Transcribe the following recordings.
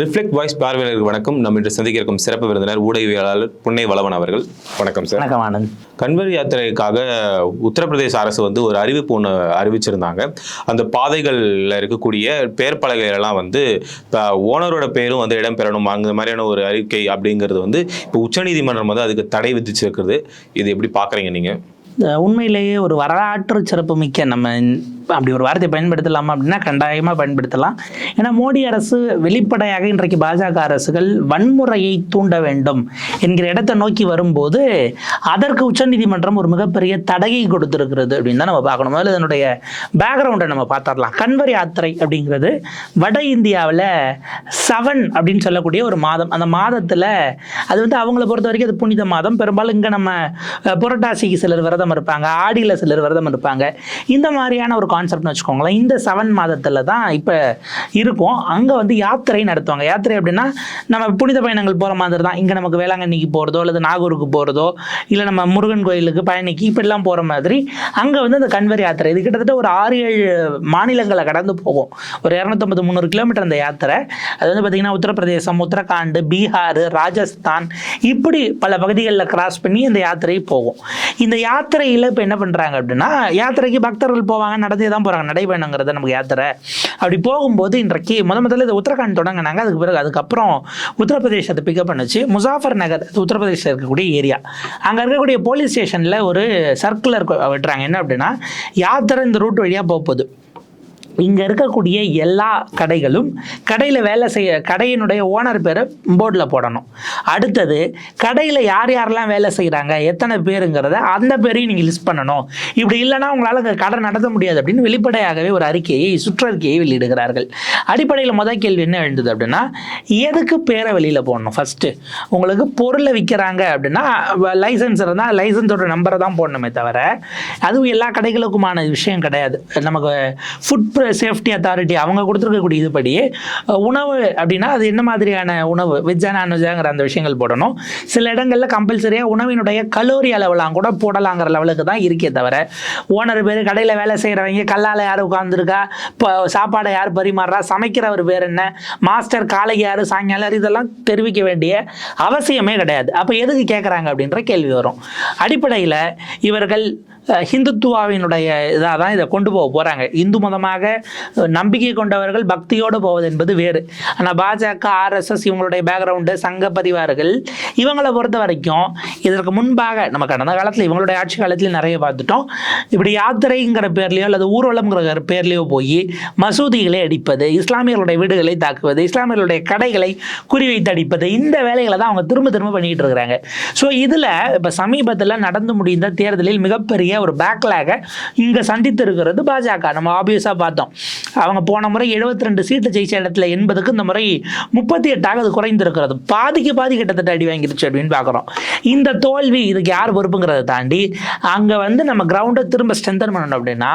Reflect voice பார்வையாளருக்கு வணக்கம். நம்ம இன்று சந்திக்க இருக்கும் சிறப்பு விருந்தினர் ஊடகவியலாளர் புன்னை வளவன் அவர்கள். வணக்கம் சார் வணக்கம் ஆனந்த். கன்வர் யாத்திரைக்காக உத்தரப்பிரதேச அரசு வந்து ஒரு அறிவிப்பு ஒன்று அறிவிச்சிருந்தாங்க. அந்த பாதைகளில் இருக்கக்கூடிய பேர் பலகைகளெல்லாம் வந்து இப்போ ஓனரோட பேரும் வந்து இடம்பெறணும் அந்த மாதிரியான ஒரு அறிக்கை அப்படிங்கிறது வந்து இப்போ உச்சநீதிமன்றம் வந்து அதுக்கு தடை விதிச்சிருக்கிறது. இது எப்படி பார்க்குறீங்க நீங்கள் உண்மையிலேயே ஒரு வரலாற்று சிறப்புமிக்க நம்ம அப்படி ஒரு வார்த்தையை பயன்படுத்தலாமா அப்படின்னா கண்டாயமாக பயன்படுத்தலாம். ஏன்னா மோடி அரசு வெளிப்படையாக இன்றைக்கு பாஜக அரசுகள் வன்முறையை தூண்ட வேண்டும் என்கிற இடத்தை நோக்கி வரும்போது அதற்கு உச்சநீதிமன்றம் ஒரு மிகப்பெரிய தடையை கொடுத்துருக்கிறது அப்படின்னு தான் நம்ம பார்க்கணும். முதல்ல இதனுடைய பேக்ரவுண்டை நம்ம பார்த்துடலாம். கண்வர் யாத்திரை அப்படிங்கிறது வட இந்தியாவில் செவன் அப்படின்னு சொல்லக்கூடிய ஒரு மாதம். அந்த மாதத்தில் அது வந்து அவங்கள பொறுத்த வரைக்கும் அது புனித மாதம். பெரும்பாலும் இங்கே நம்ம புரட்டாசிக்கு சிலர் விரதம் இருப்பாங்க ஆடியில் சிலர் விரதம் இருப்பாங்க. இந்த மாதிரியான ஒரு கான்செப்ட்னு வச்சுக்கோங்களேன். இந்த செவன் மாதத்தில் தான் இப்போ இருக்கும். அங்கே வந்து யாத்திரை நடத்துவாங்க. யாத்திரை அப்படின்னா நம்ம புனித பயணங்கள் போகிற மாதிரி தான் இங்கே நமக்கு வேளாங்கண்ணிக்கு போகிறதோ அல்லது நாகூருக்கு போகிறதோ இல்லை நம்ம முருகன் கோயிலுக்கு பயணிக்கு இப்படிலாம் போகிற மாதிரி அங்கே வந்து அந்த கண்வர் யாத்திரை. இது கிட்டத்தட்ட ஒரு ஆறு ஏழு மாநிலங்களை கடந்து போகும். ஒரு இரநூத்தம்பது முந்நூறு கிலோமீட்டர் அந்த யாத்திரை. அது வந்து பார்த்திங்கன்னா உத்தரப்பிரதேசம் உத்தரகாண்ட் பீகார் ராஜஸ்தான் இப்படி பல பகுதிகளில் கிராஸ் பண்ணி இந்த யாத்திரை போகும். இந்த யாத்திரையில் இப்போ என்ன பண்ணுறாங்க அப்படின்னா யாத்திரைக்கு பக்தர்கள் போவாங்க நடந்து தான் போகிறாங்க நடைபயணங்கிறத நமக்கு யாத்திரை அப்படி போகும்போது இன்றைக்கு முத முதல்ல இது உத்தரகாண்ட் தொடங்கினாங்க. அதுக்கு பிறகு அதுக்கப்புறம் உத்தரப்பிரதேசத்தை பிக்கப் பண்ணுச்சு. முசாஃபர் நகர் அது உத்தரப்பிரதேசத்தில் இருக்கக்கூடிய ஏரியா அங்கே இருக்கக்கூடிய போலீஸ் ஸ்டேஷனில் ஒரு சர்க்குலர் விட்டுறாங்க. என்ன அப்படின்னா யாத்திரை இந்த ரூட் வழியாக போக போகுது இங்கே இருக்கக்கூடிய எல்லா கடைகளும் கடையில் வேலை செய்ய கடையினுடைய ஓனர் பேரை போர்டில் போடணும். அடுத்தது கடையில் யார் யாரெல்லாம் வேலை செய்கிறாங்க எத்தனை பேருங்கிறத அந்த பேரையும் நீங்கள் லிஸ்ட் பண்ணணும். இப்படி இல்லைன்னா உங்களால் கடை நடத்த முடியாது அப்படின்னு வெளிப்படையாகவே ஒரு அறிக்கையை சுற்றறிக்கையை வெளியிடுகிறார்கள். அடிப்படையில் முதல் கேள்வி என்ன எழுந்தது அப்படின்னா எதுக்கு பேரை வெளியில் போடணும்? ஃபஸ்ட்டு உங்களுக்கு பொருளை விற்கிறாங்க அப்படின்னா லைசன்ஸ் இருந்தால் லைசன்ஸோட நம்பரை தான் போடணுமே தவிர அதுவும் எல்லா கடைகளுக்குமான விஷயம் கிடையாது. நமக்கு ஃபுட் சேஃப்டி அத்தாரிட்டி அவங்க கொடுத்துருக்கக்கூடிய இதுபடி உணவு அப்படின்னா அது என்ன மாதிரியான உணவு? வெஜ்ஜா நான்வெஜ்ஜாங்கிற அந்த விஷயங்கள் போடணும். சில இடங்களில் கம்பல்சரியாக உணவினுடைய கலோரி அளவெல்லாம் கூட போடலாங்கிற லெவலுக்கு தான் இருக்கே தவிர ஓனர் பேர் கடையில் வேலை செய்கிறவங்க கல்லால் யார் உட்காந்துருக்கா இப்போ சாப்பாடை யார் பரிமாறுறா? சமைக்கிறவர் பேர் என்ன? மாஸ்டர் காலை யார் சாயங்காலம் இதெல்லாம் தெரிவிக்க வேண்டிய அவசியமே கிடையாது. அப்போ எதுக்கு கேட்குறாங்க அப்படின்ற கேள்வி வரும். அடிப்படையில் இவர்கள் ஹிந்துத்துவாவினுடைய இதாக தான் இதை கொண்டு போக போகிறாங்க இந்து மதமாக நம்பிக்கை கொண்டவர்கள் பக்தியோடு போவது என்பது வேறு. ஆனால் பாஜக ஆர்எஸ்எஸ் இவங்களுடைய பேக்ரவுண்டு சங்க பரிவார்கள் இவங்களை பொறுத்த வரைக்கும் இதற்கு முன்பாக நம்ம கடந்த காலத்தில் இவங்களுடைய ஆட்சி காலத்தில் நிறைய பார்த்துட்டோம். இப்படி யாத்திரைங்கிற பேர்லையோ அல்லது ஊர்வலம்ங்கிற பேர்லையோ போய் மசூதிகளை அடிப்பது இஸ்லாமியர்களுடைய வீடுகளை தாக்குவது இஸ்லாமியர்களுடைய கடைகளை குறிவைத்து அடிப்பது இந்த வேலைகளை தான் அவங்க திரும்ப திரும்ப பண்ணிக்கிட்டு இருக்கிறாங்க. ஸோ இதில் இப்போ சமீபத்தில் நடந்து முடிந்த தேர்தலில் மிகப்பெரிய ஒரு பேக்லாக இங்கே சந்தித்து இருக்கிறது பாஜக. நம்ம ஆப்வியஸாக பார்த்தோம். அவங்க போன முறை 72 ரெண்டு சீட்டு ஜெயிச்ச இடத்துல எண்பதுக்கு இந்த முறை முப்பத்தி எட்டாக அது குறைந்திருக்கிறது. பாதிக்கு பாதி கிட்டத்தட்ட அடி வாங்கிருச்சு அப்படின்னு பார்க்குறோம். இந்த தோல்வி இதுக்கு யார் பொறுப்புங்கிறத தாண்டி அங்கே வந்து நம்ம கிரவுண்டை திரும்ப ஸ்ட்ரென்தன் பண்ணணும் அப்படின்னா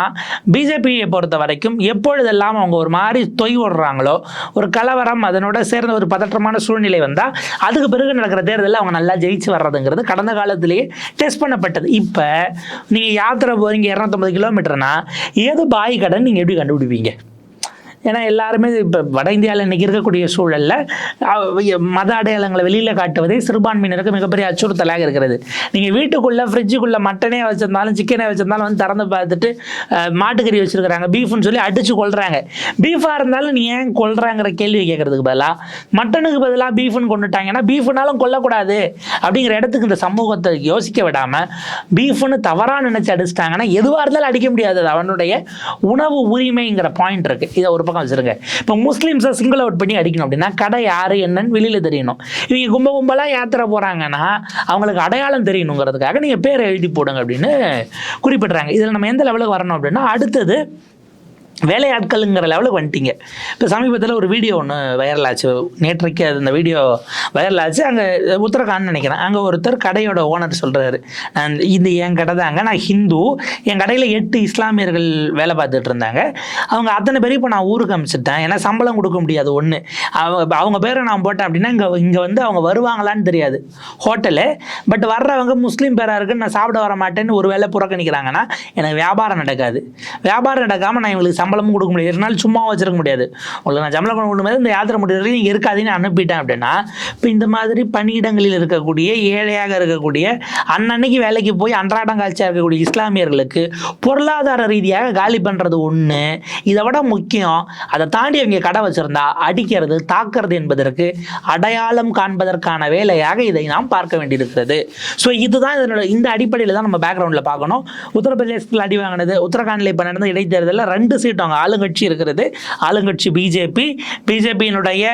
பிஜேபியை பொறுத்த வரைக்கும் எப்பொழுதெல்லாம் அவங்க ஒரு மாதிரி தொய் விடுறாங்களோ ஒரு கலவரம் அதனோட சேர்ந்த ஒரு பதற்றமான சூழ்நிலை வந்தால் அதுக்கு பிறகு நடக்கிற தேர்தலில் அவங்க நல்லா ஜெயிச்சு வர்றதுங்கிறது கடந்த காலத்திலேயே டெஸ்ட் பண்ணப்பட்டது. இப்போ நீங்கள் யாத்திரை போகிறீங்க இரநூத்தம்பது கிலோமீட்டர்னா ஏது பாய் கடன் நீங்கள் எப்படி கண்டுபிடிப்பீங்க. ஏன்னா எல்லாருமே இப்போ வட இந்தியாவில் இன்றைக்கி இருக்கக்கூடிய சூழலில் மத அடையாளங்களை வெளியில் காட்டுவதே சிறுபான்மையினருக்கு மிகப்பெரிய அச்சுறுத்தலாக இருக்கிறது. நீங்கள் வீட்டுக்குள்ளே ஃப்ரிட்ஜுக்குள்ளே மட்டனே வச்சுருந்தாலும் சிக்கனே வச்சுருந்தாலும் வந்து திறந்து பார்த்துட்டு மாட்டுக்கறி வச்சுருக்கிறாங்க பீஃப்னு சொல்லி அடித்து கொள்கிறாங்க பீஃபாக இருந்தாலும் நீ ஏன் கொள்கிறாங்கிற கேள்வி கேட்குறதுக்கு பதிலாக மட்டனுக்கு பதிலாக பீஃப்னு கொண்டுட்டாங்கன்னா பீஃப்னாலும் கொல்லக்கூடாது அப்படிங்கிற இடத்துக்கு இந்த சமூகத்தை யோசிக்க விடாமல் பீஃப்னு தவறாக நினச்சி அடிச்சிட்டாங்கன்னா எதுவாக இருந்தாலும் அடிக்க முடியாது. அவனுடைய உணவு உரிமைங்கிற பாயிண்ட் இருக்குது இதை ஒரு பக்கம் வச்சுருங்க இப்போ முஸ்லீம்ஸை சிங்கிள் அவுட் பண்ணி அடிக்கணும் அப்படின்னா கடை யார் என்னன்னு வெளியில் தெரியணும். இவங்க கும்ப கும்பலாக யாத்திரை போகிறாங்கன்னா அவங்களுக்கு அடையாளம் தெரியணுங்கிறதுக்காக நீங்கள் பேரை எழுதி போடுங்க அப்படின்னு குறிப்பிட்றாங்க. இதில் நம்ம எந்த லெவலுக்கு வரணும் அப்படின்னா அடுத்தது வேலையாட்களுங்கிற லெவலுக்கு வந்துட்டீங்க. இப்போ சமீபத்தில் ஒரு வீடியோ ஒன்று வைரல் ஆச்சு. நேற்றைக்கு அது இந்த வீடியோ வைரல் ஆச்சு. அங்கே உத்தரகாண்ட் நினைக்கிறேன். அங்கே ஒருத்தர் கடையோட ஓனர் சொல்கிறாரு நான் இந்த என் கடை தாங்க. நான் ஹிந்து. என் கடையில் எட்டு இஸ்லாமியர்கள் வேலை பார்த்துட்டு இருந்தாங்க. அவங்க அத்தனை பேரும் இப்போ நான் ஊருக்கு அமிச்சிட்டேன். ஏன்னா சம்பளம் கொடுக்க முடியாது ஒன்று அவங்க அவங்க பேரை நான் போட்டேன் அப்படின்னா இங்கே இங்கே வந்து அவங்க வருவாங்களான்னு தெரியாது. ஹோட்டலு பட் வர்றவங்க முஸ்லீம் பேராக இருக்குன்னு நான் சாப்பிட வர மாட்டேன்னு ஒரு வேலை புறக்கணிக்கிறாங்கன்னா எனக்கு வியாபாரம் நடக்காது. வியாபாரம் நடக்காமல் நான் இவங்களுக்கு சம்பளம் சம்பளமும் கொடுக்க முடியாது. ஒரு நாள் சும்மா வச்சிருக்க முடியாது. உங்களுக்கு நான் சம்பளம் கொடுக்க முடியாது இந்த யாத்திரை முடிவு வரைக்கும் நீங்கள் இருக்காதுன்னு அனுப்பிட்டேன் அப்படின்னா இப்போ இந்த மாதிரி பணியிடங்களில் இருக்கக்கூடிய ஏழையாக இருக்கக்கூடிய அன்னன்னைக்கு வேலைக்கு போய் அன்றாடம் காட்சியாக இருக்கக்கூடிய இஸ்லாமியர்களுக்கு பொருளாதார ரீதியாக காலி பண்ணுறது ஒன்று இதை விட முக்கியம் அதை தாண்டி அவங்க கடை வச்சுருந்தா அடிக்கிறது தாக்குறது என்பதற்கு அடையாளம் காண்பதற்கான வேலையாக இதை நாம் பார்க்க வேண்டியிருக்கிறது. ஸோ இதுதான் இதனோட இந்த அடிப்படையில் தான் நம்ம பேக்ரவுண்டில் பார்க்கணும். உத்தரப்பிரதேசத்தில் அடி வாங்கினது உத்தரகாண்டில் இப்போ நடந்த இடைத்தேர்தலில் ரெண்டு சீட் அவங்க ஆளுங்கட்சி இருக்கிறது. ஆளுங்கட்சி பிஜேபி பிஜேபியினுடைய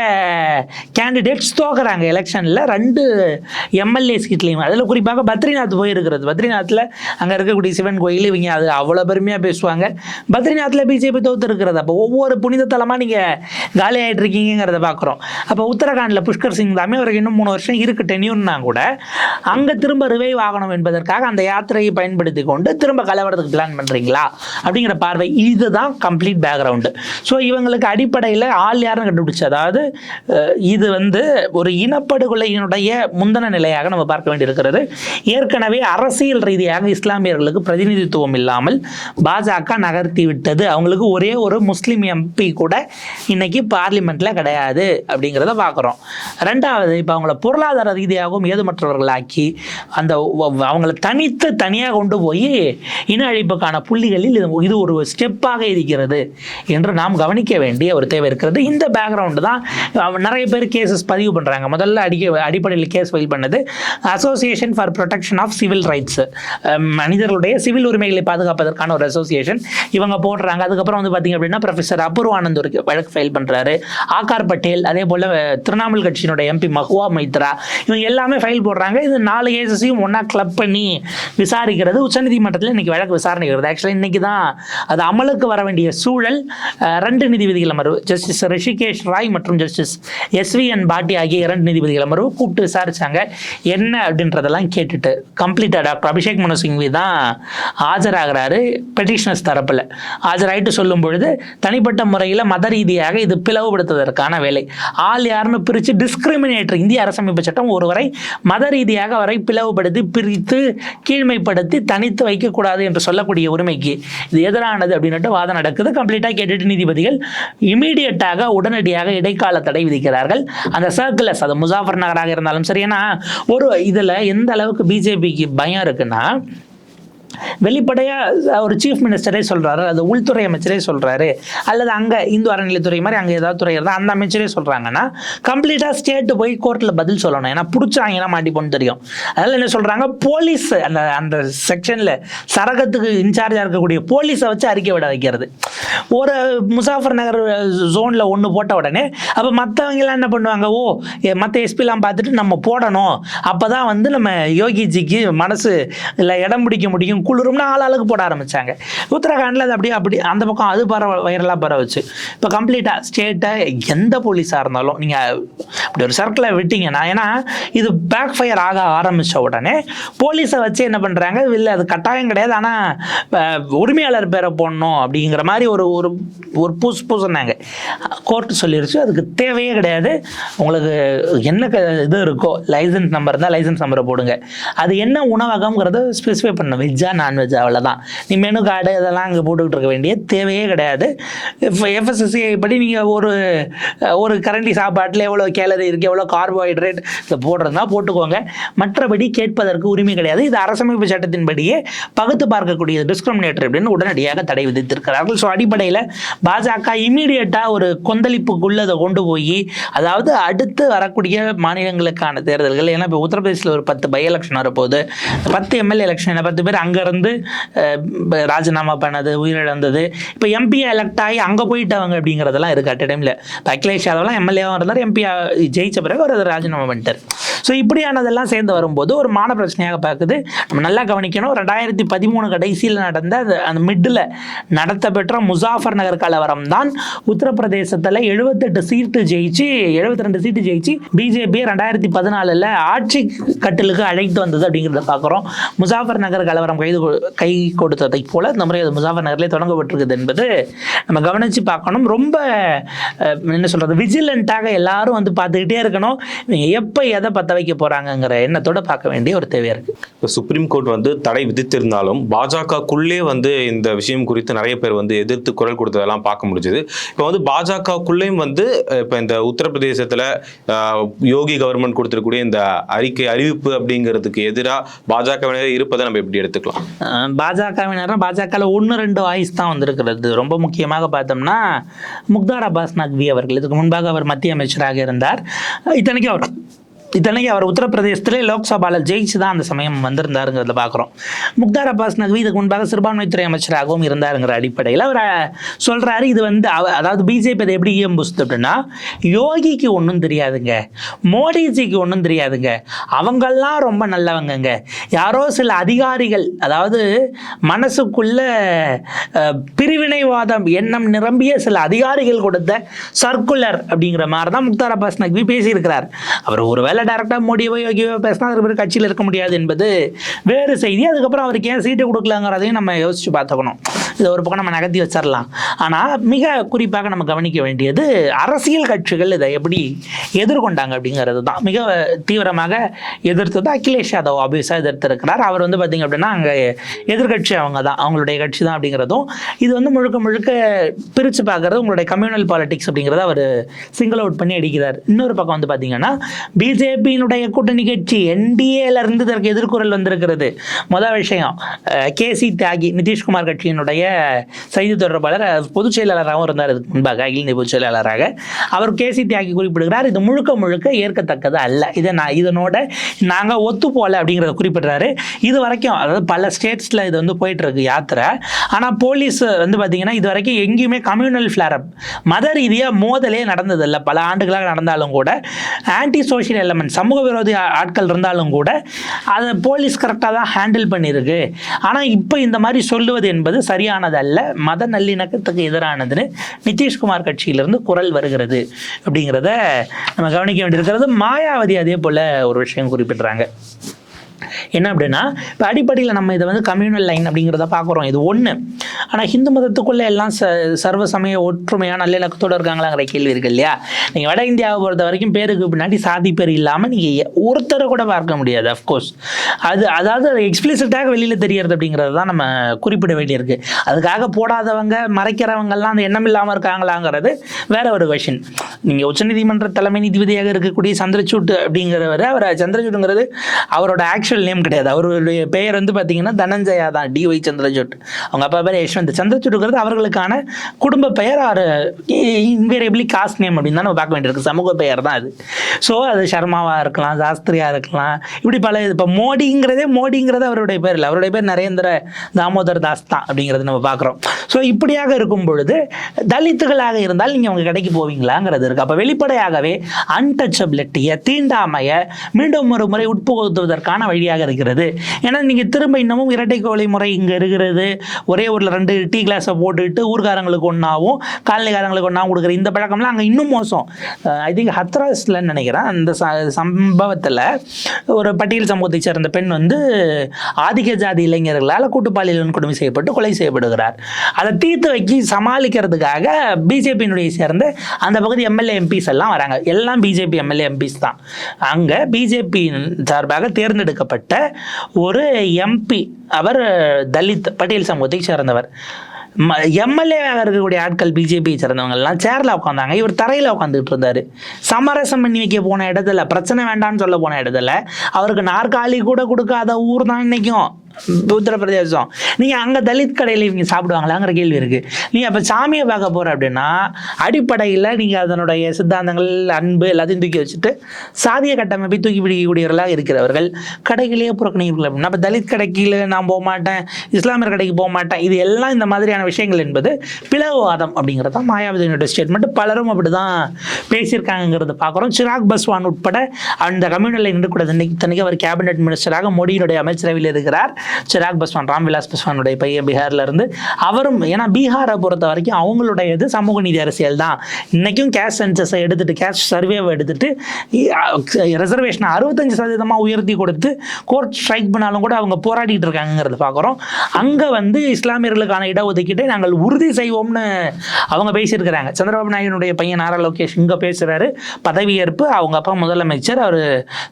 கேண்டிடேட்ஸ் தோக்குறாங்க எலெக்ஷனில் ரெண்டு எம்எல்ஏ சீட்லேயும். அதில் குறிப்பாக பத்ரிநாத் போயிருக்கிறது. பத்ரிநாத்தில் அங்கே இருக்கக்கூடிய சிவன் கோயில் இவங்க அது அவ்வளோ பெருமையாக பேசுவாங்க. பத்ரிநாத்தில் பிஜேபி தோத்து இருக்கிறது அப்போ ஒவ்வொரு புனித தலமாக நீங்கள் காலி ஆகிட்டு இருக்கீங்கிறத பார்க்குறோம் அப்போ உத்தரகாண்டில் புஷ்கர் சிங் தாமே அவருக்கு இன்னும் மூணு வருஷம் இருக்கு டென்யூர்னா கூட அங்கே திரும்ப ரிவைவ் ஆகணும் என்பதற்காக அந்த யாத்திரையை பயன்படுத்தி கொண்டு திரும்ப கலவரத்துக்கு பிளான் பண்ணுறீங்களா அப்படிங்கிற பார்வை. இதுதான் கம்ப்ளீட் பேக்ரவுண்டு ஸோ இவங்களுக்கு அடிப்படையில் ஆள் யாருன்னு கண்டுபிடிச்சு அதாவது இது வந்து ஒரு இனப்படுகொலையினுடைய முந்தன நிலையாக நம்ம பார்க்க வேண்டியிருக்கிறது. ஏற்கனவே அரசியல் ரீதியாக இஸ்லாமியர்களுக்கு பிரதிநிதித்துவம் இல்லாமல் பாஜக நகர்த்தி விட்டது. அவங்களுக்கு ஒரே ஒரு முஸ்லீம் எம்பி கூட இன்னைக்கு பார்லிமெண்ட்டில் கிடையாது அப்படிங்கிறத பார்க்குறோம். ரெண்டாவது இப்போ அவங்கள பொருளாதார ரீதியாகவும் ஏதுமற்றவர்களாக்கி அந்த அவங்கள தனித்து தனியாக கொண்டு போய் இன அழிப்புக்கான புள்ளிகளில் இது இது ஒரு ஸ்டெப்பாக இருக்கிறது. என்று நாம் கவனிக்க வேண்டிய ஒரு தேவை இருக்கிறது. இந்த பேக்ரவுண்டு தான் நிறைய பேர் கேசஸ் பதிவு பண்ணுறாங்க முதல்ல அடிக்க அடிப்படையில் கேஸ் ஃபைல் பண்ணது association for protection of civil rights மனிதர்களுடைய சிவில் உரிமைகளை பாதுகாப்பதற்கான ஒரு அசோசியேஷன் இவங்க போடுறாங்க. அதுக்கப்புறம் வந்து பார்த்தீங்க அப்படின்னா ப்ரொஃபஸர் அபூர்வானந்த் ஒரு வழக்கு ஃபைல் பண்ணுறாரு ஆகார் பட்டேல் அதே போல் திரிணாமுல் கட்சியினுடைய எம்பி மஹுவா மைத்ரா இவங்க எல்லாமே ஃபைல் போடுறாங்க. இது நாலு கேசஸையும் ஒன்றா கிளப் பண்ணி விசாரிக்கிறது. உச்சநீதிமன்றத்தில் இன்னைக்கு வழக்கு விசாரணை ஆக்சுவலாக இன்னைக்கு தான் அது அமலுக்கு வர வேண்டிய சூழல் ரெண்டு நீதிபதிகள் அமர்வு. ஜஸ்டிஸ் ரிஷிகேஷ் ராய் மற்றும் ஜஸ்டிஸ் எஸ்விஎன் பாட்டி ஆகிய இரண்டு நீதிபதிகள் அமர்வு கூப்பிட்டு விசாரிச்சாங்க. என்ன அப்படின்றதெல்லாம் கேட்டுட்டு கம்ப்ளீட்டாக டாக்டர் அபிஷேக் மனு சிங்வி தான் ஆஜராகிறாரு பெட்டிஷனர்ஸ் தரப்பில். ஆஜராயிட்டு சொல்லும் பொழுது தனிப்பட்ட முறையில் மத ரீதியாக இது பிளவுபடுத்துவதற்கான வேலை. ஆள் யாருன்னு பிரித்து டிஸ்கிரிமினேட்டர் இந்திய அரசமைப்பு சட்டம் ஒருவரை மத ரீதியாக அவரை பிளவுபடுத்தி பிரித்து கீழ்மைப்படுத்தி தனித்து வைக்கக்கூடாது என்று சொல்லக்கூடிய உரிமைக்கு இது எதிரானது அப்படின்னுட்டு வாதம் நடக்குது. கம்ப்ளீட்டாக கேட்டுட்டு நீதிபதிகள் இமீடியட்டாக உடனடியாக இடைக்கால தடை விதிக்கிறார்கள். அந்த சர்க்குலர்ஸ் அது முசாஃபர் நகராக இருந்தாலும் சரி ஏன்னா ஒரு இதில் எந்த அளவுக்கு பிஜேபிக்கு பயம் இருக்குன்னா வெளிப்படையாக ஒரு சீஃப் மினிஸ்டரே சொல்கிறாரு அது உள்துறை அமைச்சரே சொல்கிறாரு அல்லது அங்கே இந்து அறநிலைத்துறை மாதிரி அங்கே ஏதாவது துறை இருந்தால் அந்த அமைச்சரே சொல்கிறாங்கன்னா கம்ப்ளீட்டாக ஸ்டேட்டு போய் கோர்ட்டில் பதில் சொல்லணும். ஏன்னா பிடிச்சாங்கன்னா மாட்டிப்போன்னு தெரியும். அதனால் என்ன சொல்கிறாங்க போலீஸ் அந்த அந்த செக்ஷனில் சரகத்துக்கு இன்சார்ஜாக இருக்கக்கூடிய போலீஸை வச்சு அறிக்கை விட வைக்கிறது. ஒரு முசாஃபர் நகர் ஜோனில் ஒன்று போட்ட உடனே அப்போ மற்றவங்கலாம் என்ன பண்ணுவாங்க ஓ மற்ற எஸ்பிலாம் பார்த்துட்டு நம்ம போடணும். அப்போ தான் வந்து நம்ம யோகிஜிக்கு மனசு இல்லை இடம் பிடிக்க முடியும் குளிரும்னு ஆளாளுக்கு போட ஆரம்பிச்சாங்க. உத்தரகாண்டில் அது அப்படியே அப்படி அந்த பக்கம் அது பரவ வைரலாக பரவச்சு இப்போ கம்ப்ளீட்டாக ஸ்டேட்டை எந்த போலீஸாக இருந்தாலும் நீங்கள் அப்படி ஒரு சர்க்கிளை விட்டீங்கன்னா ஏன்னா இது பேக் ஃபயர் ஆக ஆரம்பித்த உடனே போலீஸை வச்சு என்ன பண்ணுறாங்க இல்லை அது கட்டாயம் கிடையாது ஆனால் உரிமையாளர் பேரை போடணும் அப்படிங்கிற மாதிரி ஒரு ஒரு ஒரு பூஸ் பூசுனாங்க. கோர்ட்டு சொல்லிருச்சு அதுக்கு தேவையே கிடையாது. உங்களுக்கு என்ன க- இது இருக்கோ லைசன்ஸ் நம்பர் இருந்தால் லைசன்ஸ் நம்பரை போடுங்க. அது என்ன உணவகம்ங்கிறத ஸ்பெசிஃபை பண்ணணும். வெஜ்ஜா நான்வெஜ்ஜா அவ்வளோதான் நீ மெனு கார்டு இதெல்லாம் அங்கே போட்டுக்கிட்டு இருக்க வேண்டிய தேவையே கிடையாது. எஃப்எஸ்எஸ்சிஐ படி நீங்கள் ஒரு ஒரு கரண்டி சாப்பாட்டில் எவ்வளோ கேலரி இருக்குது எவ்வளோ கார்போஹைட்ரேட் இதை போடுறதுனா போட்டுக்கோங்க. மற்றபடி கேட்பதற்கு உரிமை கிடையாது. இது அரசமைப்பு சட்டத்தின்படியே பகுத்து பார்க்கக்கூடிய டிஸ்கிரிமினேட்டர் அப்படின்னு உடனடியாக தடை விதித்திருக்கிறார்கள். ஸோ அடிப்படையில் பாஜக இமீடியட்டாக ஒரு கொந்தளிப்புக்குள்ள அதை கொண்டு போய் அதாவது அடுத்து வரக்கூடிய மாநிலங்களுக்கான தேர்தல்கள் ஏன்னா இப்போ உத்தரப்பிரதேசில் ஒரு பத்து பை எலெக்ஷன் வரப்போகுது. பத்து எம்எல்ஏ எலெக்ஷன் பத்து பேர் அங்கேருந்து ராஜினாமா பண்ணது உயிரிழந்தது. இப்போ எம்பி எலெக்ட் ஆகி அங்கே போயிட்டவங்க அப்படிங்கிறதெல்லாம் இருக்குது அட் டைமில் இப்போ அகிலேஷ் யாதவ்லாம் எம்எல்ஏவாக இருந்தார் எம்பியாக ஜெயிச்ச பிறகு அவர் அதை ராஜினாமா பண்ணிட்டார். ஸோ இப்படியானதெல்லாம் சேர்ந்து வரும்போது ஒரு மான பிரச்சனையாக பார்க்குது. நம்ம நல்லா கவனிக்கணும். ரெண்டாயிரத்தி பதிமூணு கடைசியில் நடந்த அந்த- அந்த மிட்டில் நடத்தப்பெற்ற முசாஃபர் நகர் கலவரம் தான் உத்தரப்பிரதேசத்தில் எழுபத்தெட்டு சீட்டு ஜெயிச்சு 72 ரெண்டு சீட்டு ஜெயிச்சு பிஜேபி ரெண்டாயிரத்தி பதினாலில் ஆட்சி கட்டிலுக்கு அழைத்து வந்தது அப்படிங்கிறத பார்க்குறோம். முசாஃபர் நகர் கலவரம் கைது கை கொடுத்ததை போல இந்த முறை அது முசாஃபர் நகர்லேயே தொடங்கப்பட்டிருக்குது என்பது நம்ம கவனித்து பார்க்கணும். ரொம்ப என்ன சொல்கிறது விஜிலண்ட்டாக எல்லாரும் வந்து பார்த்துக்கிட்டே இருக்கணும். இவங்க எப்போ எதை பார்த்து பற்ற வைக்க போகிறாங்கங்கிற எண்ணத்தோட பார்க்க வேண்டிய ஒரு தேவை இருக்குது இப்போ சுப்ரீம் கோர்ட் வந்து தடை விதித்திருந்தாலும் பாஜகக்குள்ளே வந்து இந்த விஷயம் குறித்து நிறைய பேர் வந்து எதிர்த்து குரல் கொடுத்ததெல்லாம் பார்க்க முடிஞ்சது. இப்போ வந்து பாஜகக்குள்ளேயும் வந்து இப்போ இந்த உத்தரப்பிரதேசத்தில் யோகி கவர்மெண்ட் கொடுத்திருக்கக்கூடிய இந்த அறிக்கை அறிவிப்பு அப்படிங்கிறதுக்கு எதிராக பாஜகவினர் இருப்பதை நம்ம எப்படி எடுத்துக்கலாம்? அஹ் பாஜகவினரும் பாஜகவில் ஒன்று ரெண்டு வாய்ஸ் தான் வந்திருக்கிறது. ரொம்ப முக்கியமாக பார்த்தோம்னா முக்தார் அப்பாஸ் நக்வி அவர்கள். இதுக்கு முன்பாக அவர் மத்திய அமைச்சராக இருந்தார். இத்தனைக்கும் அவர் இத்தனைக்கு அவர் உத்தரப்பிரதேசத்திலே லோக்சபாவில் ஜெயிச்சு தான் அந்த சமயம் வந்திருந்தாருங்கிறத பார்க்குறோம். முக்தார் அப்பாஸ் நக்வி இதுக்கு முன்பாக சிறுபான்மைத்துறை அமைச்சராகவும் இருந்தாருங்கிற அடிப்படையில் அவர் சொல்கிறாரு இது வந்து அதாவது பிஜேபி அதை எப்படி ஏம்புஸ்து அப்படின்னா யோகிக்கு ஒன்றும் தெரியாதுங்க மோடிஜிக்கு ஒன்றும் தெரியாதுங்க அவங்கெல்லாம் ரொம்ப நல்லவங்கங்க. யாரோ சில அதிகாரிகள் அதாவது மனசுக்குள்ள பிரிவினைவாதம் எண்ணம் நிரம்பிய சில அதிகாரிகள் கொடுத்த சர்க்குலர் அப்படிங்கிற மாதிரி தான் முக்தார் அப்பாஸ் நக்வி பேசியிருக்கிறார். அவர் ஒருவேளை டேரெக்டாக மோடியோ யோகியோ பேசினா அதுக்கு பிறகு கட்சியில் இருக்க முடியாது என்பது வேறு செய்தி. அதுக்கப்புறம் அவருக்கு ஏன் சீட்டு கொடுக்கலங்கிறதையும் நம்ம யோசிச்சு பார்த்துக்கணும். இதை ஒரு பக்கம் நம்ம நகர்த்தி வச்சிடலாம் ஆனால் மிக குறிப்பாக நம்ம கவனிக்க வேண்டியது அரசியல் கட்சிகள் இதை எப்படி எதிர்கொண்டாங்க அப்படிங்கிறது தான். மிக தீவிரமாக எதிர்த்தது அகிலேஷ் யாதவ் ஆபியஸாக எதிர்த்திருக்கிறார். அவர் வந்து பார்த்திங்க அப்படின்னா அங்கே எதிர்கட்சி அவங்க தான். அவங்களுடைய கட்சி தான் அப்படிங்கிறதும் இது வந்து முழுக்க முழுக்க பிரித்து பார்க்குறது உங்களுடைய கம்யூனல் பாலிடிக்ஸ் அப்படிங்கிறத அவர் சிங்கிள் அவுட் பண்ணி அடிக்கிறார். இன்னொரு பக்கம் வந்து பார்த்தீங்கன்னா பிஜேபியினுடைய கூட்டணி கட்சி என்டிஏல இருந்து இதற்கு எதிர்குரல் வந்திருக்கிறது. முதல் விஷயம் கே சி தியாகி நிதிஷ்குமார் கட்சியினுடைய செய்தி தொடர்பாளர் பொதுச் செயலாளராகவும் இருந்தார். இதுக்கு முன்பாக அகில இந்திய பொதுச் செயலாளராக. அவர் கே சி தியாகி குறிப்பிடுகிறார் இது முழுக்க முழுக்க ஏற்கத்தக்கது அல்ல. இதை நான் இதனோட நாங்கள் ஒத்து போகல அப்படிங்கிறத குறிப்பிடுறாரு. இது வரைக்கும் அதாவது பல ஸ்டேட்ஸில் இது வந்து போயிட்டு இருக்கு யாத்திரை. ஆனால் போலீஸ் வந்து பார்த்தீங்கன்னா இது வரைக்கும் எங்கேயுமே கம்யூனல் ஃப்ளாரப் மத ரீதியாக மோதலே நடந்ததில்லை. பல ஆண்டுகளாக நடந்தாலும் கூட ஆன்டி சோஷியல் எலமெண்ட் சமூக விரோதி ஆட்கள் இருந்தாலும் கூட அதை போலீஸ் கரெக்டாக தான் ஹேண்டில் பண்ணியிருக்கு. ஆனால் இப்போ இந்த மாதிரி சொல்லுவது என்பது சரியானதல்ல. மத நல்லிணக்கத்துக்கு எதிரானதுன்னு நிதிஷ்குமார் கட்சியிலிருந்து குரல் வருகிறது. அப்படிங்கிறத நம்ம கவனிக்க வேண்டியிருக்கிறது. மாயாவதி அதே போல் ஒரு விஷயம் குறிப்பிடுறாங்க. என்ன அப்படின்னா இப்போ அடிப்படையில் நம்ம இதை வந்து கம்யூனல் லைன் அப்படிங்கிறத பார்க்குறோம். இது ஒன்று ஆனால் ஹிந்து மதத்துக்குள்ளே எல்லாம் ச சர்வ சமய ஒற்றுமையாக நல்லிணக்கத்தோடு இருக்காங்களாங்கிற கேள்வி இருக்கு இல்லையா? நீங்கள் வட இந்தியாவை பொறுத்த வரைக்கும் பேருக்கு பின்னாடி சாதி பேர் இல்லாமல் நீங்கள் ஒருத்தரை கூட பார்க்க முடியாது அஃப்கோர்ஸ் அது அதாவது எக்ஸ்பிளிசிட்டாக வெளியில் தெரியறது அப்படிங்கிறது தான் நம்ம குறிப்பிட வேண்டியிருக்கு. அதுக்காக போடாதவங்க மறைக்கிறவங்கெல்லாம் அந்த எண்ணம் இல்லாமல் இருக்காங்களாங்கிறது வேற ஒரு கொஷின் நீங்கள் உச்சநீதிமன்ற தலைமை நீதிபதியாக இருக்கக்கூடிய சந்திரசூட் அப்படிங்கிறவர் அவர் சந்திரசூட்டுங்கிறது அவரோட ஆக்சுவல் நேம் கிடையாது. அவருடைய பெயர் வந்து பார்த்தீங்கன்னா தனஞ்சயா தான் டி ஒய் சந்திரசூட். அவங்க அப்பா பேர் யஷ்வந்த். சந்திரசூட்டுங்கிறது அவர்களுக்கான குடும்ப பெயர் ஆறு இன்வேரியபிளி காஸ்ட் நேம் அப்படின்னு தான் நம்ம பார்க்க வேண்டியிருக்கு. சமூக பெயர் தான் அது. ஸோ அது சர்மாவாக இருக்கலாம் சாஸ்திரியாக இருக்கலாம். இப்படி பல இது இப்போ மோடிங்கிறதே மோடிங்கிறது அவருடைய பேர் இல்லை. அவருடைய பேர் நரேந்திர தாமோதர் தாஸ் தான் அப்படிங்கிறது நம்ம பார்க்குறோம். ஸோ இப்படியாக இருக்கும் பொழுது தலித்துகளாக இருந்தால் நீங்கள் அவங்க கடைக்கு போவீங்களாங்கிறது இருக்குது அப்போ வெளிப்படையாகவே அன்டச்சபிலிட்டியை தீண்டாமையை மீண்டும் ஒரு முறை உட்புகுத்துவதற்கான வழியாக இருக்கிறது. ஏன்னா நீங்கள் திரும்ப இன்னமும் இரட்டை கோழி முறை இங்கே இருக்கிறது. ஒரே ஊரில் ரெண்டு டீ கிளாஸை போட்டுட்டு ஊர்காரங்களுக்கு ஒன்றாவும் காலனிக்காரங்களுக்கு ஒன்றாவும் கொடுக்குற இந்த பழக்கம்லாம் அங்கே இன்னும் மோசம். ஐ திங்க் ஹத்ராஸ்லன்னு நினைக்கிறேன். அந்த ச- சம்பவத்தில் ஒரு பட்டியல் சமூகத்தை சேர்ந்த பெண் வந்து ஆதிக்க ஜாதி இளைஞர்களால் கூட்டுப்பாலியல் வன்கொடுமை செய்யப்பட்டு கொலை செய்யப்படுகிறார். அதை தீர்த்து வைக்கி சமாளிக்கிறதுக்காக பிஜேபியினுடைய சேர்ந்த அந்த பகுதி எம்எல்ஏ எம்பிஸ் எல்லாம் வராங்க. எல்லாம் பிஜேபி எம்எல்ஏ எம்பிஸ் தான். அங்கே பிஜேபி சார்பாக தேர்ந்தெடுக்க சம்பந்தப்பட்ட ஒரு எம்பி அவர் தலித் பட்டியல் சமூகத்தை சேர்ந்தவர். எம்எல்ஏவாக இருக்கக்கூடிய ஆட்கள் பிஜேபி சேர்ந்தவங்கெல்லாம் சேரில் உட்காந்தாங்க இவர் தரையில் உட்காந்துட்டு இருந்தார். சமரசம் பண்ணி வைக்க போன இடத்துல பிரச்சனை வேண்டாம்னு சொல்ல போன இடத்துல அவருக்கு நாற்காலி கூட கொடுக்காத ஊர் தான் இன்றைக்கும் உத்தரப்பிரதேசம். நீங்கள் அங்கே தலித் கடையில் இவங்க சாப்பிடுவாங்களாங்கிற கேள்வி இருக்குது நீங்கள் அப்போ சாமியை பார்க்க போகிற அப்படின்னா அடிப்படையில் நீங்கள் அதனுடைய சித்தாந்தங்கள் அன்பு எல்லாத்தையும் தூக்கி வச்சுட்டு சாதிய கட்டமைப்பை தூக்கி பிடிக்கக்கூடியவர்களாக இருக்கிறவர்கள் கடைகளே புறக்கணிக்கிறீர்கள் அப்படின்னா அப்போ தலித் கடைக்கில் நான் போக மாட்டேன் இஸ்லாமியர் கடைக்கு போக மாட்டேன் இது எல்லாம் இந்த மாதிரியான விஷயங்கள் என்பது பிளவுவாதம் அப்படிங்கிறது தான் மாயாவதியினுடைய ஸ்டேட்மெண்ட் பலரும் அப்படி தான் பேசியிருக்காங்கிறத பார்க்குறோம். சிராக் பஸ்வான் உட்பட அந்த கம்யூனல் இருக்கக்கூடாது இன்னைக்கு தனிக்கு அவர் கேபினெட் மினிஸ்டராக மோடியினுடைய அமைச்சரவையில் இருக்கிறார். சிராக் பஸ்வான் ராம்விலாஸ் பஸ்வானுடைய பையன் பீகார்ல இருந்து அவரும் ஏன்னா பீகாரை பொறுத்த வரைக்கும் அவங்களுடைய இது சமூக நீதி அரசியல் தான். இன்னைக்கும் கேஷ் சென்சஸை எடுத்துட்டு கேஷ் சர்வேவை எடுத்துட்டு ரிசர்வேஷனை அறுபத்தஞ்சு சதவீதமாக உயர்த்தி கொடுத்து கோர்ட் ஸ்ட்ரைக் பண்ணாலும் கூட அவங்க போராடிட்டு இருக்காங்கிறது பார்க்குறோம் அங்கே வந்து இஸ்லாமியர்களுக்கான இடஒதுக்கீட்டை நாங்கள் உறுதி செய்வோம்னு அவங்க பேசியிருக்கிறாங்க. சந்திரபாபு நாயுடைய பையன் நாரா லோகேஷ் இங்கே பேசுகிறாரு பதவியேற்பு அவங்க அப்பா முதலமைச்சர் அவர்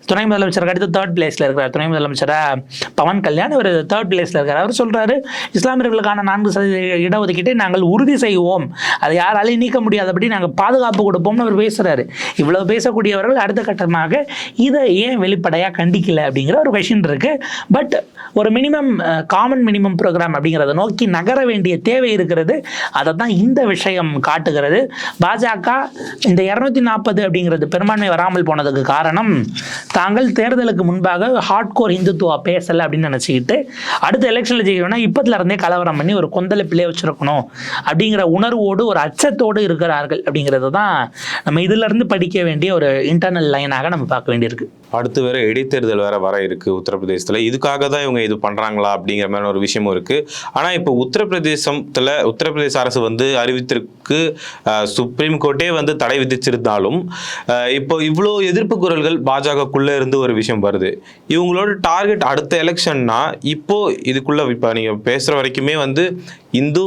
துணை முதலமைச்சருக்கு அடுத்து தேர்ட் பிளேஸில் இருக்கிறார். துணை முதலமைச்சராக பவன் கல்யாண் அவர் தேர்ட் பிளேஸில் இருக்கார். அவர் சொல்கிறாரு இஸ்லாமியர்களுக்கான நான்கு சதவீத இடஒதுக்கீட்டை நாங்கள் உறுதி செய்வோம். அதை யாராலையும் நீக்க முடியாதபடி நாங்கள் பாதுகாப்பு கொடுப்போம்னு அவர் பேசுகிறாரு இவ்வளோ பேசக்கூடியவர்கள் அடுத்த கட்டமாக இதை ஏன் வெளிப்படையாக கண்டிக்கல அப்படிங்கிற ஒரு கொஷின் இருக்குது பட் ஒரு மினிமம் காமன் மினிமம் ப்ரோக்ராம் அப்படிங்கிறத நோக்கி நகர வேண்டிய தேவை இருக்கிறது. அதை தான் இந்த விஷயம் காட்டுகிறது. பாஜக இந்த இரநூத்தி நாற்பது அப்படிங்கிறது பெரும்பான்மை வராமல் போனதுக்கு காரணம் தாங்கள் தேர்தலுக்கு முன்பாக ஹார்ட்கோர் இந்துத்துவா பேசலை அப்படின்னு நினச்சிக்கிட்டு அடுத்த எலெக்ஷனில் ஜெயிக்கணும்னா இப்பத்துல இருந்தே கலவரம் பண்ணி ஒரு கொந்தளிப்பிலே வச்சிருக்கணும் அப்படிங்கிற உணர்வோடு ஒரு அச்சத்தோடு இருக்கிறார்கள் அப்படிங்கிறது தான் நம்ம இதுல இருந்து படிக்க வேண்டிய ஒரு இன்டர்னல் லைனாக நம்ம பார்க்க வேண்டியிருக்கு. அடுத்து வேற இடைத்தேர்தல் வேற வர இருக்கு உத்தரப்பிரதேசத்துல. இதுக்காக தான் இவங்க இது பண்றாங்களா அப்படிங்கிற மாதிரி ஒரு விஷயமும் இருக்கு. ஆனா இப்போ உத்தரப்பிரதேசத்துல உத்தரப்பிரதேச அரசு வந்து அறிவித்திருக்கு சுப்ரீம் கோர்ட்டே வந்து தடை விதிச்சிருந்தாலும் இப்போ இவ்வளோ எதிர்ப்பு குரல்கள் பாஜகக்குள்ள இருந்து ஒரு விஷயம் வருது. இவங்களோட டார்கெட் அடுத்த எலெக்ஷன்னா இப்போ இதுக்குள்ள இப்போ நீங்க பேசுற வரைக்குமே வந்து இந்து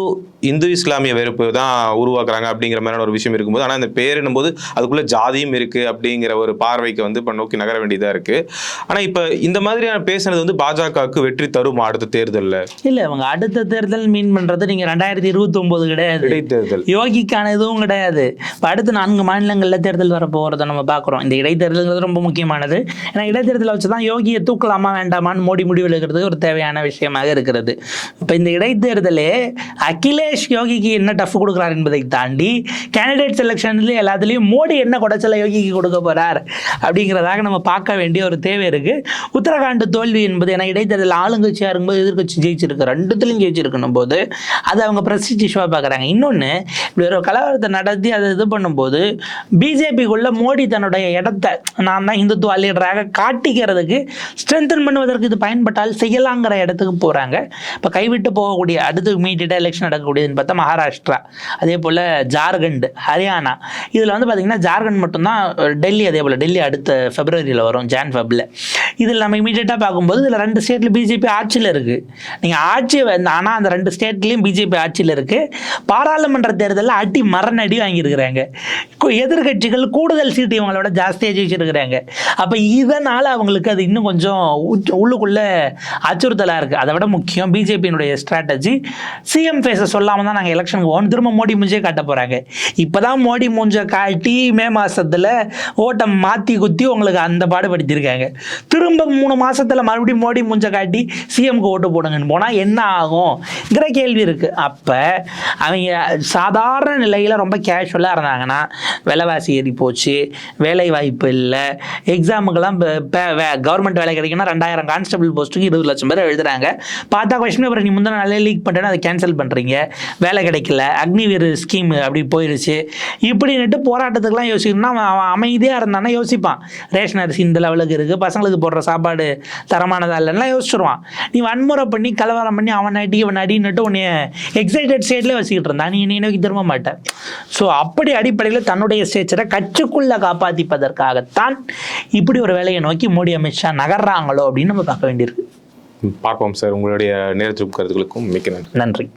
இந்து இஸ்லாமிய வெறுப்பு தான் உருவாக்குறாங்க அப்படிங்கிற மாதிரியான ஒரு விஷயம் இருக்கும்போது ஆனால் அந்த பேர் என்னும்போது அதுக்குள்ள ஜாதியும் இருக்கு அப்படிங்கிற ஒரு பார்வைக்கு வந்து இப்போ நோக்கி நகர வேண்டியதா இருக்கு. ஆனால் இப்போ இந்த மாதிரியான பேசுனது வந்து பாஜகவுக்கு வெற்றி தருமா அடுத்த தேர்தலில்? இல்ல அவங்க அடுத்த தேர்தல் மீன் பண்றது நீங்க ரெண்டாயிரத்தி இருபத்தி ஒன்பது கிடையாது. இடைத்தேர்தல். யோகிக்கான எதுவும் கிடையாது. இப்போ அடுத்த நான்கு மாநிலங்களில் தேர்தல் வர போகிறத நம்ம பார்க்குறோம் இந்த இடைத்தேர்தல்ங்கிறது ரொம்ப முக்கியமானது. ஏன்னா இடைத்தேர்தலை வச்சு தான் யோகியை தூக்கலாமா வேண்டாமான்னு மோடி முடிவு எடுக்கிறதுக்கு ஒரு தேவையான விஷயமாக இருக்கிறது. இப்போ இந்த இடைத்தேர்தலே அகிலேஷ் யோகிக்கு என்ன டஃப் கொடுக்குறார் என்பதை தாண்டி கேண்டிடேட் செலெக்ஷன்லேயும் எல்லாத்துலேயும் மோடி என்ன குடைச்சல யோகிக்கு கொடுக்க போகிறார் அப்படிங்கிறதாக நம்ம பார்க்க வேண்டிய ஒரு தேவை இருக்குது உத்தரகாண்ட் தோல்வி என்பது ஏன்னா இடைத்தேர்தல் ஆளுங்கட்சியாக இருக்கும்போது எதிர்கட்சி ஜெயிச்சிருக்கு. ரெண்டுத்துலையும் ஜெயிச்சிருக்கணும் போது அதை அவங்க பிரசித்தி இஷ்யூவாக பார்க்குறாங்க. இன்னொன்று இப்படி ஒரு கலவரத்தை நடத்தி அதை இது பண்ணும்போது பிஜேபிக்குள்ள மோடி தன்னுடைய இடத்தை நான் தான் இந்துத்துவ லீடராக காட்டிக்கிறதுக்கு ஸ்ட்ரென்தன் பண்ணுவதற்கு இது பயன்பட்டால் செய்யலாங்கிற இடத்துக்கு போகிறாங்க இப்போ கைவிட்டு போகக்கூடிய அடுத்து இமீடியட்டாக எலெக்ஷன் நடக்கக்கூடியதுன்னு பார்த்தா மகாராஷ்டிரா. அதே போல் ஜார்க்கண்ட் ஹரியானா. இதில் வந்து பார்த்திங்கன்னா ஜார்க்கண்ட் மட்டும்தான் டெல்லி அதே போல். டெல்லி அடுத்த ஃபெப்ரவரியில் வரும் ஜான் ஃபெப்ல இதில் நம்ம இமீடியட்டாக பார்க்கும்போது இதில் ரெண்டு ஸ்டேட்டில் பிஜேபி ஆட்சியில் இருக்குது நீங்கள் ஆட்சி ஆனால் அந்த ரெண்டு ஸ்டேட்லேயும் பிஜேபி ஆட்சியில் இருக்குது பாராளுமன்ற தேர்தலில் அடி மரணடி வாங்கியிருக்கிறாங்க. எதிர்கட்சிகள் எதிர்க்கட்சிகள் கூடுதல் சீட்டு இவங்களோட ஜாஸ்தியாக ஜெயிச்சிருக்கிறாங்க. அப்போ இதனால் அவங்களுக்கு அது இன்னும் கொஞ்சம் உள்ளுக்குள்ளே அச்சுறுத்தலாக இருக்குது அதை விட முக்கியம் பிஜேபியினுடைய ஸ்ட்ராட்டஜி சிஎம் ஃபேஸை சொல்லாமல் தான் நாங்கள் எலெக்ஷனுக்கு போகணும் திரும்ப மோடி மூஞ்சே காட்ட போகிறாங்க இப்போ தான் மோடி மூஞ்சை காட்டி மே மாதத்தில் ஓட்டம் மாற்றி குத்தி உங்களுக்கு அந்த பாடுபடுத்தியிருக்காங்க. திரும்ப மூணு மாதத்தில் மறுபடியும் மோடி மூஞ்சை காட்டி சிஎம்க்கு ஓட்டு போடுங்கன்னு போனால் என்ன ஆகும்ங்கிற கேள்வி இருக்குது அப்போ அவங்க சாதாரண நிலையில் ரொம்ப கேஷுவலாக இருந்தாங்கன்னா விலைவாசி ஏறி போச்சு வேலை வாய்ப்பு இல்லை எக்ஸாமுக்கெல்லாம் கவர்மெண்ட் வேலை கிடைக்குன்னா ரெண்டாயிரம் கான்ஸ்டபிள் போஸ்ட்டுக்கு இருபது லட்சம் பேர் எழுதுறாங்க. பார்த்தா கொஸ்டின் பேப்பர் நீ முந்தின நாளே லீக் பண்ணிட்டேன்னா அதை கேன்சல் கேன்சல் பண்ணுறீங்க வேலை கிடைக்கல அக்னிவீர் ஸ்கீம் அப்படி போயிடுச்சு இப்படின்னுட்டு போராட்டத்துக்குலாம் யோசிக்கணும்னா அவன் அவன் அமைதியாக இருந்தானா யோசிப்பான். ரேஷன் அரிசி இந்த லெவலுக்கு இருக்குது பசங்களுக்கு போடுற சாப்பாடு தரமானதா இல்லைன்னா யோசிச்சிருவான். நீ வன்முறை பண்ணி கலவரம் பண்ணி அவன் அடி இவன் அடின்னுட்டு உன்னை எக்ஸைட்டட் ஸ்டேட்லேயே வச்சுக்கிட்டு இருந்தான். நீ நீ நோக்கி திரும்ப மாட்டேன் ஸோ அப்படி அடிப்படையில் தன்னுடைய ஸ்டேச்சரை கட்சிக்குள்ளே காப்பாற்றிப்பதற்காகத்தான் இப்படி ஒரு வேலையை நோக்கி மோடி அமித்ஷா நகர்றாங்களோ அப்படின்னு நம்ம பார்க்க வேண்டியிருக்கு. பார்ப்போம் சார் உங்களுடைய நேரத்திற்கு கருத்துக்களுக்கும் மிக்க நன்றி. நன்றி.